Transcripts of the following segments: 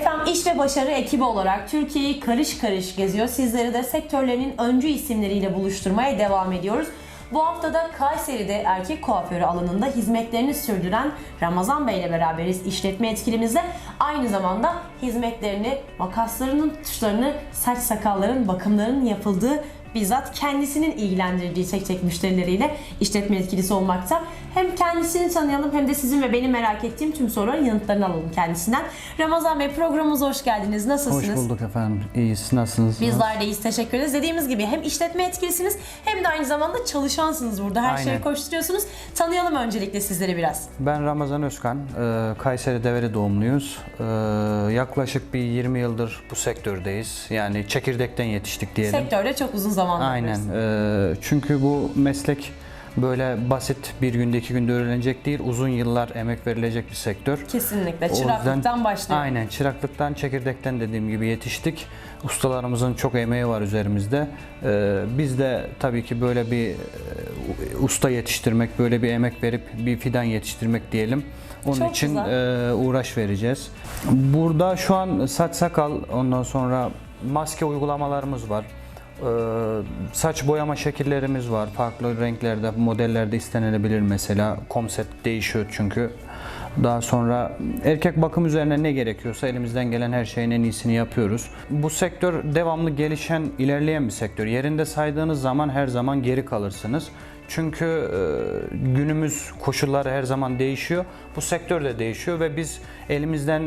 Efendim iş ve başarı ekibi olarak Türkiye'yi karış karış geziyor. Sizleri de sektörlerinin öncü isimleriyle buluşturmaya devam ediyoruz. Bu hafta da Kayseri'de erkek kuaförü alanında hizmetlerini sürdüren Ramazan Bey ile beraberiz işletme etkilimizde. Aynı zamanda hizmetlerini, makaslarının tuşlarını, saç sakalların bakımlarının yapıldığı bizzat kendisinin ilgilendirdiği tek tek müşterileriyle işletme etkilisi olmakta. Hem kendisini tanıyalım hem de sizin ve benim merak ettiğim tüm soruların yanıtlarını alalım kendisinden. Ramazan Bey programımıza hoş geldiniz. Nasılsınız? Hoş bulduk efendim. İyi, siz nasılsınız? Bizler de iyiyiz. Teşekkür ederiz. Dediğimiz gibi hem işletme etkilisiniz hem de aynı zamanda çalışansınız burada. Her Aynen. koşturuyorsunuz. Tanıyalım öncelikle sizleri biraz. Ben Ramazan Özkan. Ee, Kayseri Develi doğumluyuz. Ee, yaklaşık bir 20 yıldır bu sektördeyiz. Yani çekirdekten yetiştik diyelim. Sektörde çok uzun zamandır. Aynen. Ee, çünkü bu meslek böyle basit bir günde iki günde öğrenilecek değil. Uzun yıllar emek verilecek bir sektör. Kesinlikle. O yüzden- Çıraklıktan başlıyor. Aynen çıraklıktan çekirdekten dediğim gibi yetiştik. Ustalarımızın çok emeği var üzerimizde. Ee, biz de tabii ki böyle bir e, usta yetiştirmek, böyle bir emek verip bir fidan yetiştirmek diyelim. Onun Çok için güzel. e, uğraş vereceğiz. Burada şu an saç sakal ondan sonra maske uygulamalarımız var. Ee, saç boyama şekillerimiz var. Farklı renklerde, modellerde istenilebilir mesela. Komset değişiyor çünkü. Daha sonra erkek bakım üzerine ne gerekiyorsa elimizden gelen her şeyin en iyisini yapıyoruz. Bu sektör devamlı gelişen, ilerleyen bir sektör. Yerinde saydığınız zaman her zaman geri kalırsınız. Çünkü e, günümüz koşulları her zaman değişiyor. Bu sektör de değişiyor ve biz elimizden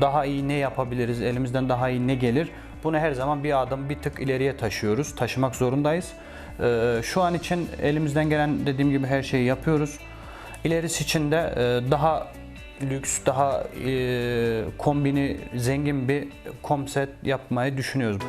daha iyi ne yapabiliriz, elimizden daha iyi ne gelir bunu her zaman bir adım bir tık ileriye taşıyoruz. Taşımak zorundayız. Ee, şu an için elimizden gelen dediğim gibi her şeyi yapıyoruz. İlerisi için de e, daha lüks, daha e, kombini zengin bir komset yapmayı düşünüyoruz.